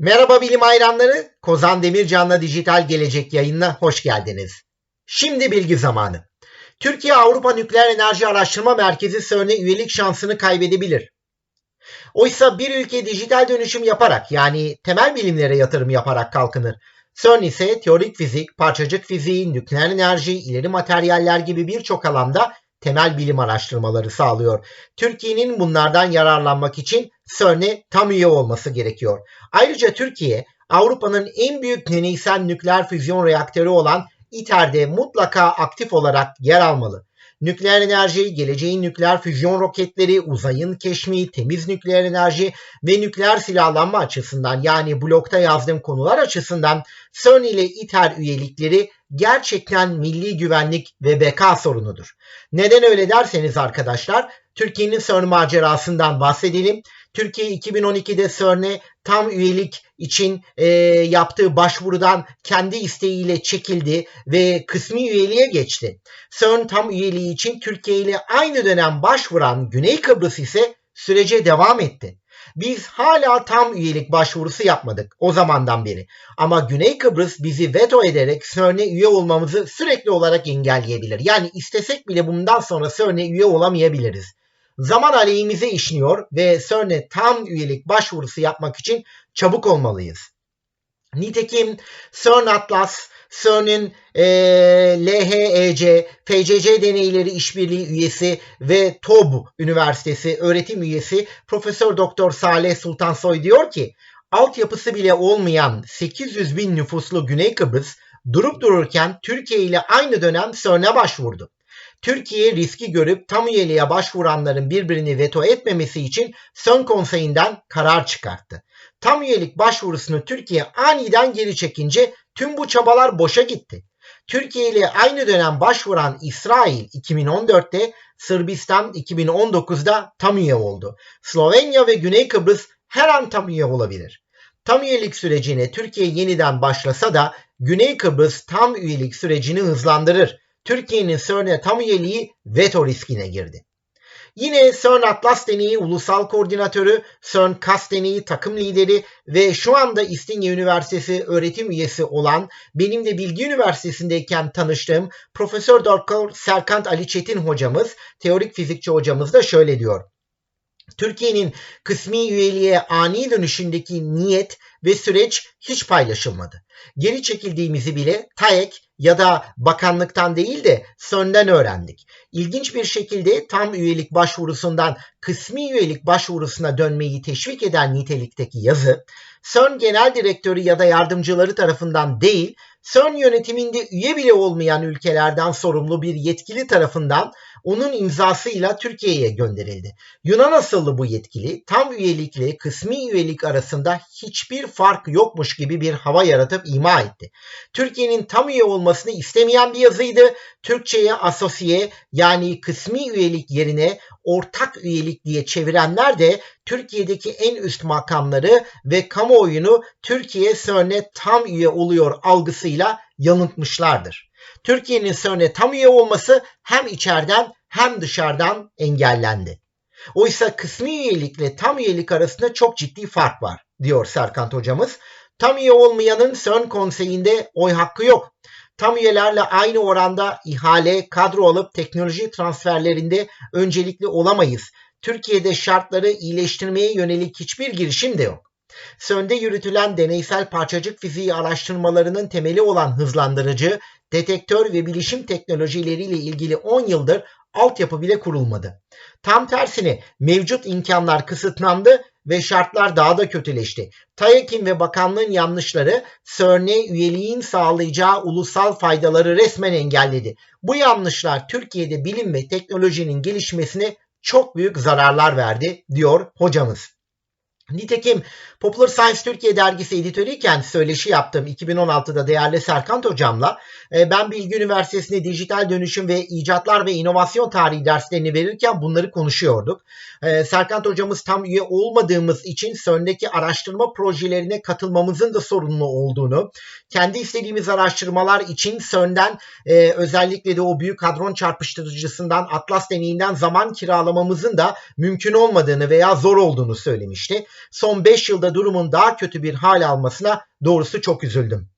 Merhaba bilim hayranları, Kozan Demircan'la Dijital Gelecek yayınına hoş geldiniz. Şimdi bilgi zamanı. Türkiye Avrupa Nükleer Enerji Araştırma Merkezi CERN'e üyelik şansını kaybedebilir. Oysa bir ülke dijital dönüşüm yaparak yani temel bilimlere yatırım yaparak kalkınır. CERN ise teorik fizik, parçacık fiziği, nükleer enerji, ileri materyaller gibi birçok alanda temel bilim araştırmaları sağlıyor. Türkiye'nin bunlardan yararlanmak için CERN'e tam üye olması gerekiyor. Ayrıca Türkiye Avrupa'nın en büyük deneysel nükleer füzyon reaktörü olan ITER'de mutlaka aktif olarak yer almalı. Nükleer enerji, geleceğin nükleer füzyon roketleri, uzayın keşmi, temiz nükleer enerji ve nükleer silahlanma açısından yani blokta yazdığım konular açısından CERN ile ITER üyelikleri gerçekten milli güvenlik ve beka sorunudur. Neden öyle derseniz arkadaşlar, Türkiye'nin CERN macerasından bahsedelim. Türkiye 2012'de CERN'e tam üyelik için e, yaptığı başvurudan kendi isteğiyle çekildi ve kısmi üyeliğe geçti. CERN tam üyeliği için Türkiye ile aynı dönem başvuran Güney Kıbrıs ise sürece devam etti. Biz hala tam üyelik başvurusu yapmadık o zamandan beri. Ama Güney Kıbrıs bizi veto ederek CERN'e üye olmamızı sürekli olarak engelleyebilir. Yani istesek bile bundan sonra CERN'e üye olamayabiliriz zaman aleyhimize işliyor ve CERN'e tam üyelik başvurusu yapmak için çabuk olmalıyız. Nitekim CERN Atlas, CERN'in e, LHEC, FCC deneyleri işbirliği üyesi ve TOB Üniversitesi öğretim üyesi Profesör Doktor Saleh Sultansoy diyor ki altyapısı bile olmayan 800 bin nüfuslu Güney Kıbrıs durup dururken Türkiye ile aynı dönem CERN'e başvurdu. Türkiye riski görüp tam üyeliğe başvuranların birbirini veto etmemesi için Son Konseyi'nden karar çıkarttı. Tam üyelik başvurusunu Türkiye aniden geri çekince tüm bu çabalar boşa gitti. Türkiye ile aynı dönem başvuran İsrail 2014'te, Sırbistan 2019'da tam üye oldu. Slovenya ve Güney Kıbrıs her an tam üye olabilir. Tam üyelik sürecine Türkiye yeniden başlasa da Güney Kıbrıs tam üyelik sürecini hızlandırır. Türkiye'nin CERN'e tam üyeliği veto riskine girdi. Yine CERN Atlas Deneyi Ulusal Koordinatörü, CERN KAS Deneyi takım lideri ve şu anda İstinye Üniversitesi öğretim üyesi olan benim de Bilgi Üniversitesi'ndeyken tanıştığım Profesör Doktor Serkant Ali Çetin hocamız, teorik fizikçi hocamız da şöyle diyor. Türkiye'nin kısmi üyeliğe ani dönüşündeki niyet ve süreç hiç paylaşılmadı. Geri çekildiğimizi bile TAEK ya da bakanlıktan değil de SÖN'den öğrendik. İlginç bir şekilde tam üyelik başvurusundan kısmi üyelik başvurusuna dönmeyi teşvik eden nitelikteki yazı SÖN Genel Direktörü ya da yardımcıları tarafından değil, CERN yönetiminde üye bile olmayan ülkelerden sorumlu bir yetkili tarafından onun imzasıyla Türkiye'ye gönderildi. Yunan asıllı bu yetkili tam üyelikle kısmi üyelik arasında hiçbir fark yokmuş gibi bir hava yaratıp ima etti. Türkiye'nin tam üye olmasını istemeyen bir yazıydı. Türkçe'ye asosiye yani kısmi üyelik yerine ortak üyelik diye çevirenler de Türkiye'deki en üst makamları ve kamuoyunu Türkiye CERN'e tam üye oluyor algısıyla yanıltmışlardır. Türkiye'nin CERN'e tam üye olması hem içeriden hem dışarıdan engellendi. Oysa kısmi üyelikle tam üyelik arasında çok ciddi fark var diyor Serkant hocamız. Tam üye olmayanın CERN konseyinde oy hakkı yok. Tam üyelerle aynı oranda ihale, kadro alıp teknoloji transferlerinde öncelikli olamayız. Türkiye'de şartları iyileştirmeye yönelik hiçbir girişim de yok. CERN'de yürütülen deneysel parçacık fiziği araştırmalarının temeli olan hızlandırıcı, detektör ve bilişim teknolojileriyle ilgili 10 yıldır altyapı bile kurulmadı. Tam tersine mevcut imkanlar kısıtlandı ve şartlar daha da kötüleşti. TAEK'in ve bakanlığın yanlışları CERN'e üyeliğin sağlayacağı ulusal faydaları resmen engelledi. Bu yanlışlar Türkiye'de bilim ve teknolojinin gelişmesine çok büyük zararlar verdi diyor hocamız. Nitekim Popular Science Türkiye dergisi editörüyken söyleşi yaptım 2016'da değerli Serkant hocamla. E, ben Bilgi Üniversitesi'nde dijital dönüşüm ve icatlar ve inovasyon tarihi derslerini verirken bunları konuşuyorduk. E, Serkant hocamız tam üye olmadığımız için CERN'deki araştırma projelerine katılmamızın da sorunlu olduğunu, kendi istediğimiz araştırmalar için CERN'den e, özellikle de o büyük hadron çarpıştırıcısından Atlas deneyinden zaman kiralamamızın da mümkün olmadığını veya zor olduğunu söylemişti. Son 5 yılda durumun daha kötü bir hal almasına doğrusu çok üzüldüm.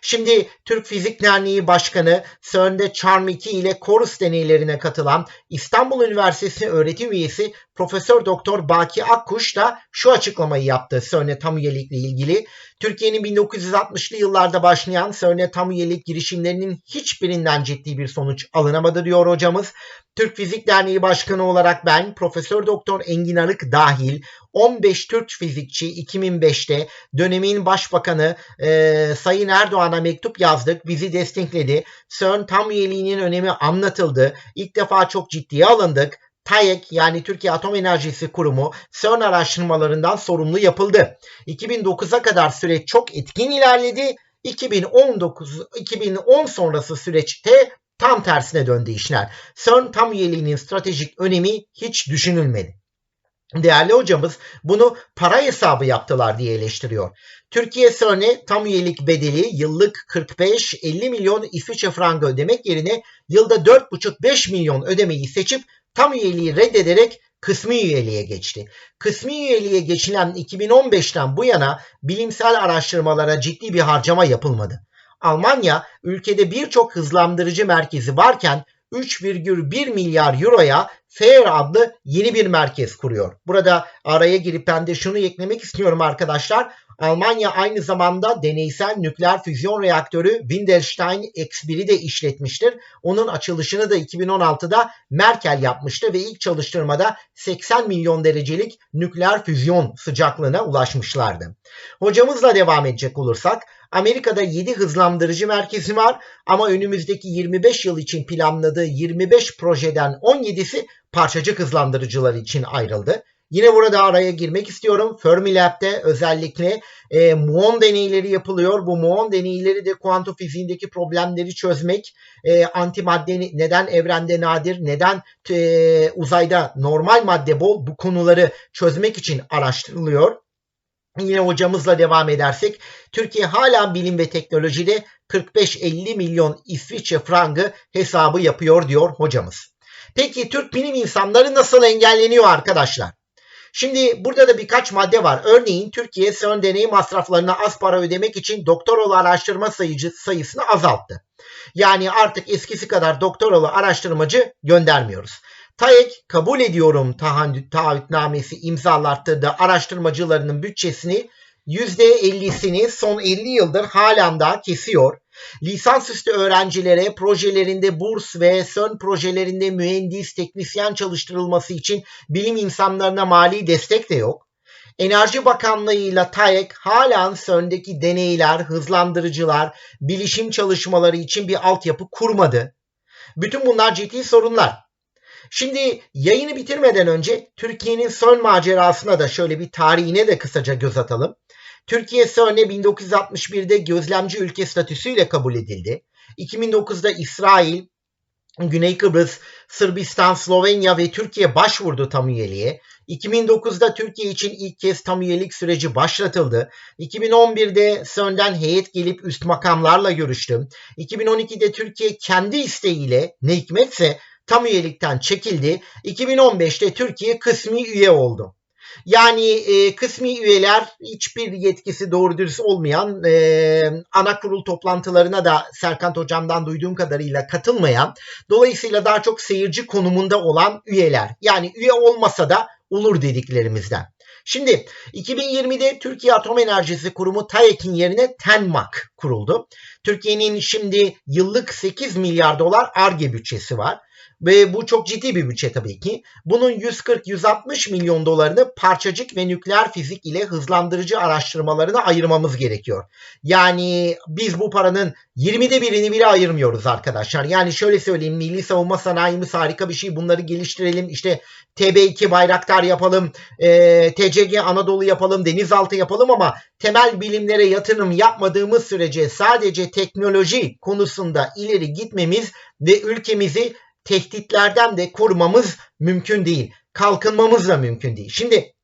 Şimdi Türk Fizik Derneği Başkanı CERN'de Charm 2 ile Chorus deneylerine katılan İstanbul Üniversitesi öğretim üyesi Profesör Doktor Baki Akkuş da şu açıklamayı yaptı CERN'e tam üyelikle ilgili. Türkiye'nin 1960'lı yıllarda başlayan CERN'e tam üyelik girişimlerinin hiçbirinden ciddi bir sonuç alınamadı diyor hocamız. Türk Fizik Derneği Başkanı olarak ben Profesör Doktor Engin Arık dahil 15 Türk fizikçi 2005'te dönemin başbakanı e, Sayın Erdoğan'a mektup yazdık. Bizi destekledi. CERN tam üyeliğinin önemi anlatıldı. İlk defa çok ciddiye alındık. TAEK yani Türkiye Atom Enerjisi Kurumu CERN araştırmalarından sorumlu yapıldı. 2009'a kadar süreç çok etkin ilerledi. 2019 2010 sonrası süreçte tam tersine döndü işler. CERN tam üyeliğinin stratejik önemi hiç düşünülmedi. Değerli hocamız bunu para hesabı yaptılar diye eleştiriyor. Türkiye CERN'e tam üyelik bedeli yıllık 45-50 milyon İsviçre frangı ödemek yerine yılda 4,5-5 milyon ödemeyi seçip tam üyeliği reddederek kısmi üyeliğe geçti. Kısmi üyeliğe geçilen 2015'ten bu yana bilimsel araştırmalara ciddi bir harcama yapılmadı. Almanya ülkede birçok hızlandırıcı merkezi varken 3,1 milyar euroya FAIR adlı yeni bir merkez kuruyor. Burada araya girip ben de şunu eklemek istiyorum arkadaşlar. Almanya aynı zamanda deneysel nükleer füzyon reaktörü Windelstein X1'i de işletmiştir. Onun açılışını da 2016'da Merkel yapmıştı ve ilk çalıştırmada 80 milyon derecelik nükleer füzyon sıcaklığına ulaşmışlardı. Hocamızla devam edecek olursak Amerika'da 7 hızlandırıcı merkezi var ama önümüzdeki 25 yıl için planladığı 25 projeden 17'si parçacık hızlandırıcılar için ayrıldı. Yine burada araya girmek istiyorum. Fermilab'de özellikle e, muon deneyleri yapılıyor. Bu muon deneyleri de kuantum fiziğindeki problemleri çözmek, e, antimadde neden evrende nadir, neden e, uzayda normal madde bol bu konuları çözmek için araştırılıyor. Yine hocamızla devam edersek Türkiye hala bilim ve teknolojide 45-50 milyon İsviçre frangı hesabı yapıyor diyor hocamız. Peki Türk bilim insanları nasıl engelleniyor arkadaşlar? Şimdi burada da birkaç madde var. Örneğin Türkiye CERN deney masraflarına az para ödemek için doktoralı araştırma sayıcı, sayısını azalttı. Yani artık eskisi kadar doktoralı araştırmacı göndermiyoruz. TAEK kabul ediyorum taahhütnamesi imzalattırdığı araştırmacılarının bütçesini %50'sini son 50 yıldır halen daha kesiyor. Lisansüstü öğrencilere projelerinde burs ve CERN projelerinde mühendis, teknisyen çalıştırılması için bilim insanlarına mali destek de yok. Enerji Bakanlığı ile TAEK halen CERN'deki deneyler, hızlandırıcılar, bilişim çalışmaları için bir altyapı kurmadı. Bütün bunlar ciddi sorunlar. Şimdi yayını bitirmeden önce Türkiye'nin CERN macerasına da şöyle bir tarihine de kısaca göz atalım. Türkiye CERN'e 1961'de gözlemci ülke statüsüyle kabul edildi. 2009'da İsrail, Güney Kıbrıs, Sırbistan, Slovenya ve Türkiye başvurdu tam üyeliğe. 2009'da Türkiye için ilk kez tam üyelik süreci başlatıldı. 2011'de CERN'den heyet gelip üst makamlarla görüştü. 2012'de Türkiye kendi isteğiyle ne hikmetse tam üyelikten çekildi. 2015'te Türkiye kısmi üye oldu. Yani e, kısmi üyeler hiçbir yetkisi doğru dürüst olmayan e, ana kurul toplantılarına da Serkan Hocam'dan duyduğum kadarıyla katılmayan dolayısıyla daha çok seyirci konumunda olan üyeler. Yani üye olmasa da olur dediklerimizden. Şimdi 2020'de Türkiye Atom Enerjisi Kurumu TAEK'in yerine TENMAK kuruldu. Türkiye'nin şimdi yıllık 8 milyar dolar ARGE bütçesi var. Ve bu çok ciddi bir bütçe tabii ki. Bunun 140-160 milyon dolarını parçacık ve nükleer fizik ile hızlandırıcı araştırmalarına ayırmamız gerekiyor. Yani biz bu paranın 20'de birini bile ayırmıyoruz arkadaşlar. Yani şöyle söyleyeyim milli savunma sanayimiz harika bir şey. Bunları geliştirelim. İşte TB2 Bayraktar yapalım. E, TCG Anadolu yapalım. Denizaltı yapalım ama temel bilimlere yatırım yapmadığımız sürece sadece teknoloji konusunda ileri gitmemiz ve ülkemizi tehditlerden de korumamız mümkün değil. Kalkınmamız da mümkün değil. Şimdi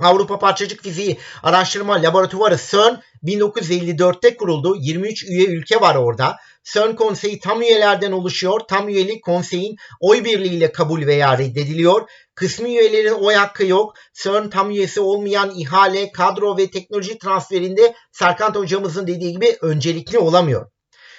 Avrupa Parçacık Fiziği Araştırma Laboratuvarı CERN 1954'te kuruldu. 23 üye ülke var orada. CERN konseyi tam üyelerden oluşuyor. Tam üyelik konseyin oy birliğiyle kabul veya reddediliyor. Kısmi üyelerin oy hakkı yok. CERN tam üyesi olmayan ihale, kadro ve teknoloji transferinde Serkant hocamızın dediği gibi öncelikli olamıyor.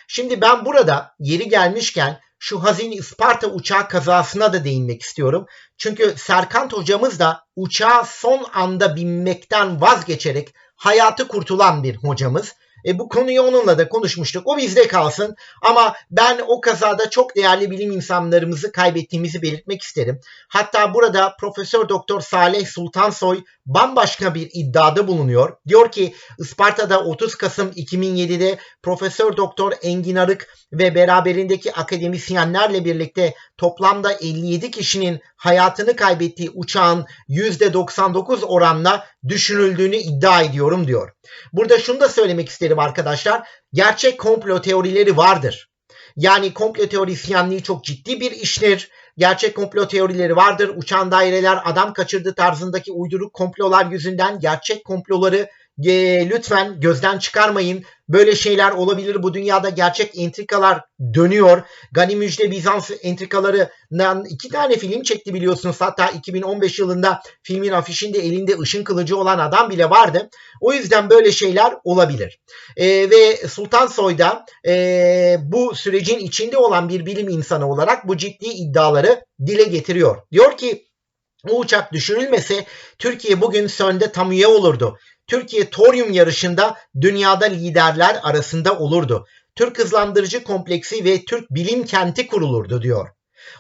Şimdi ben burada yeri gelmişken şu hazin Isparta uçağı kazasına da değinmek istiyorum. Çünkü Serkant hocamız da uçağa son anda binmekten vazgeçerek hayatı kurtulan bir hocamız. E, bu konuyu onunla da konuşmuştuk. O bizde kalsın. Ama ben o kazada çok değerli bilim insanlarımızı kaybettiğimizi belirtmek isterim. Hatta burada Profesör Doktor Salih Sultansoy bambaşka bir iddiada bulunuyor. Diyor ki Isparta'da 30 Kasım 2007'de Profesör Doktor Engin Arık ve beraberindeki akademisyenlerle birlikte toplamda 57 kişinin hayatını kaybettiği uçağın %99 oranla düşürüldüğünü iddia ediyorum diyor. Burada şunu da söylemek isterim arkadaşlar. Gerçek komplo teorileri vardır. Yani komplo teorisyenliği çok ciddi bir iştir. Gerçek komplo teorileri vardır. Uçan daireler adam kaçırdı tarzındaki uyduruk komplolar yüzünden gerçek komploları e, lütfen gözden çıkarmayın. Böyle şeyler olabilir. Bu dünyada gerçek entrikalar dönüyor. Gani Müjde Bizans entrikalarından iki tane film çekti biliyorsunuz. Hatta 2015 yılında filmin afişinde elinde ışın kılıcı olan adam bile vardı. O yüzden böyle şeyler olabilir. E, ve Sultan Soy'da e, bu sürecin içinde olan bir bilim insanı olarak bu ciddi iddiaları dile getiriyor. Diyor ki bu uçak düşürülmese Türkiye bugün CERN'de tam üye olurdu. Türkiye toryum yarışında dünyada liderler arasında olurdu. Türk hızlandırıcı kompleksi ve Türk bilim kenti kurulurdu diyor.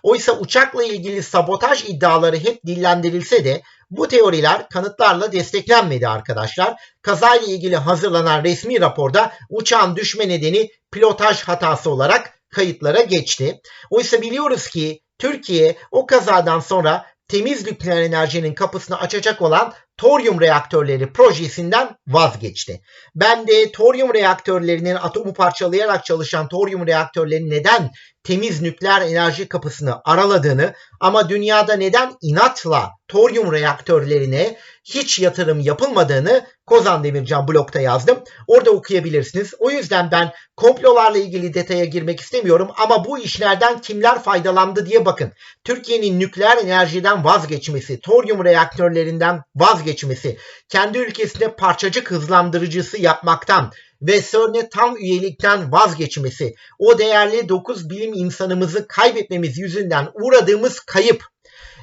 Oysa uçakla ilgili sabotaj iddiaları hep dillendirilse de bu teoriler kanıtlarla desteklenmedi arkadaşlar. Kazayla ilgili hazırlanan resmi raporda uçağın düşme nedeni pilotaj hatası olarak kayıtlara geçti. Oysa biliyoruz ki Türkiye o kazadan sonra temiz nükleer enerjinin kapısını açacak olan toryum reaktörleri projesinden vazgeçti. Ben de toryum reaktörlerinin atomu parçalayarak çalışan toryum reaktörlerinin neden temiz nükleer enerji kapısını araladığını ama dünyada neden inatla toryum reaktörlerine hiç yatırım yapılmadığını Kozan Demircan blogda yazdım. Orada okuyabilirsiniz. O yüzden ben komplolarla ilgili detaya girmek istemiyorum ama bu işlerden kimler faydalandı diye bakın. Türkiye'nin nükleer enerjiden vazgeçmesi, toryum reaktörlerinden vazgeçmesi, kendi ülkesinde parçacık hızlandırıcısı yapmaktan, ve CERN'e tam üyelikten vazgeçmesi, o değerli 9 bilim insanımızı kaybetmemiz yüzünden uğradığımız kayıp,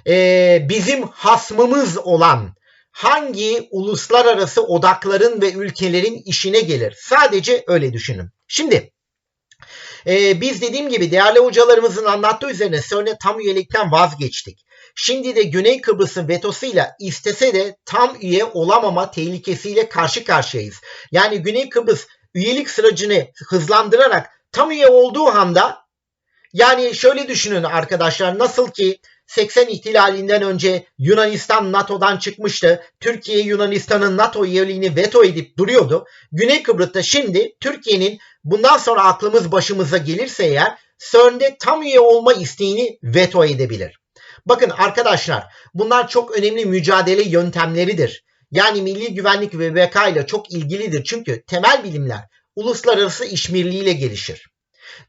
e, bizim hasmımız olan hangi uluslararası odakların ve ülkelerin işine gelir? Sadece öyle düşünün. Şimdi ee, biz dediğim gibi değerli hocalarımızın anlattığı üzerine CERN'e tam üyelikten vazgeçtik. Şimdi de Güney Kıbrıs'ın vetosuyla istese de tam üye olamama tehlikesiyle karşı karşıyayız. Yani Güney Kıbrıs üyelik sürecini hızlandırarak tam üye olduğu anda yani şöyle düşünün arkadaşlar nasıl ki 80 ihtilalinden önce Yunanistan NATO'dan çıkmıştı. Türkiye Yunanistan'ın NATO üyeliğini veto edip duruyordu. Güney Kıbrıs'ta şimdi Türkiye'nin bundan sonra aklımız başımıza gelirse eğer CERN'de tam üye olma isteğini veto edebilir. Bakın arkadaşlar bunlar çok önemli mücadele yöntemleridir. Yani milli güvenlik ve BK ile çok ilgilidir. Çünkü temel bilimler uluslararası işbirliğiyle gelişir.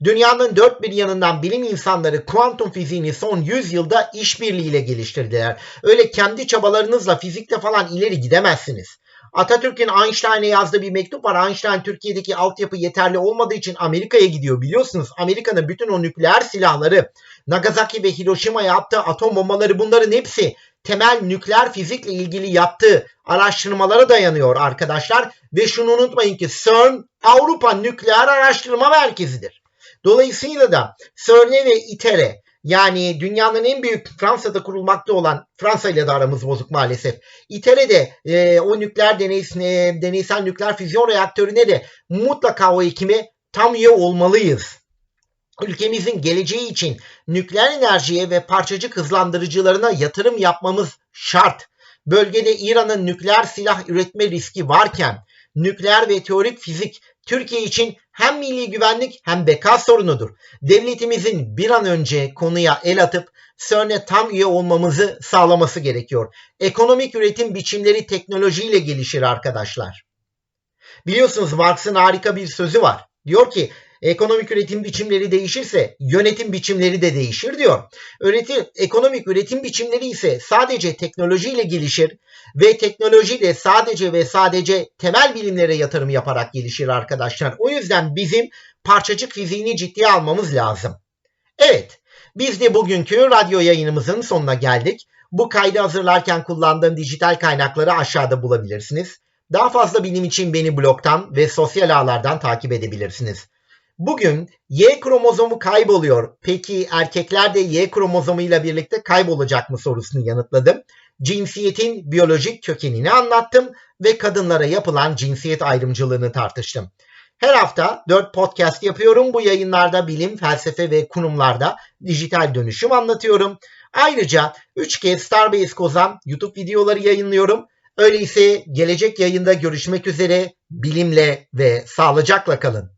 Dünyanın dört bir yanından bilim insanları kuantum fiziğini son 100 yılda işbirliğiyle geliştirdiler. Öyle kendi çabalarınızla fizikte falan ileri gidemezsiniz. Atatürk'ün Einstein'e yazdığı bir mektup var. Einstein Türkiye'deki altyapı yeterli olmadığı için Amerika'ya gidiyor. Biliyorsunuz Amerika'nın bütün o nükleer silahları, Nagasaki ve Hiroşima'ya yaptığı atom bombaları bunların hepsi temel nükleer fizikle ilgili yaptığı araştırmalara dayanıyor arkadaşlar. Ve şunu unutmayın ki CERN Avrupa Nükleer Araştırma Merkezi'dir. Dolayısıyla da CERN'e ve ITER'e yani dünyanın en büyük Fransa'da kurulmakta olan Fransa ile de aramız bozuk maalesef. İTER'e de e, o nükleer deney, e, deneysel nükleer füzyon reaktörüne de mutlaka o ekime tam üye olmalıyız. Ülkemizin geleceği için nükleer enerjiye ve parçacık hızlandırıcılarına yatırım yapmamız şart. Bölgede İran'ın nükleer silah üretme riski varken nükleer ve teorik fizik Türkiye için hem milli güvenlik hem beka sorunudur. Devletimizin bir an önce konuya el atıp CERN'e tam üye olmamızı sağlaması gerekiyor. Ekonomik üretim biçimleri teknolojiyle gelişir arkadaşlar. Biliyorsunuz Marx'ın harika bir sözü var. Diyor ki Ekonomik üretim biçimleri değişirse yönetim biçimleri de değişir diyor. Üretim, ekonomik üretim biçimleri ise sadece teknolojiyle gelişir ve teknoloji de sadece ve sadece temel bilimlere yatırım yaparak gelişir arkadaşlar. O yüzden bizim parçacık fiziğini ciddiye almamız lazım. Evet, biz de bugünkü radyo yayınımızın sonuna geldik. Bu kaydı hazırlarken kullandığım dijital kaynakları aşağıda bulabilirsiniz. Daha fazla bilim için beni blogdan ve sosyal ağlardan takip edebilirsiniz. Bugün Y kromozomu kayboluyor. Peki erkekler de Y kromozomuyla birlikte kaybolacak mı sorusunu yanıtladım. Cinsiyetin biyolojik kökenini anlattım ve kadınlara yapılan cinsiyet ayrımcılığını tartıştım. Her hafta 4 podcast yapıyorum. Bu yayınlarda bilim, felsefe ve kurumlarda dijital dönüşüm anlatıyorum. Ayrıca 3 kez Starbase Kozan YouTube videoları yayınlıyorum. Öyleyse gelecek yayında görüşmek üzere bilimle ve sağlıcakla kalın.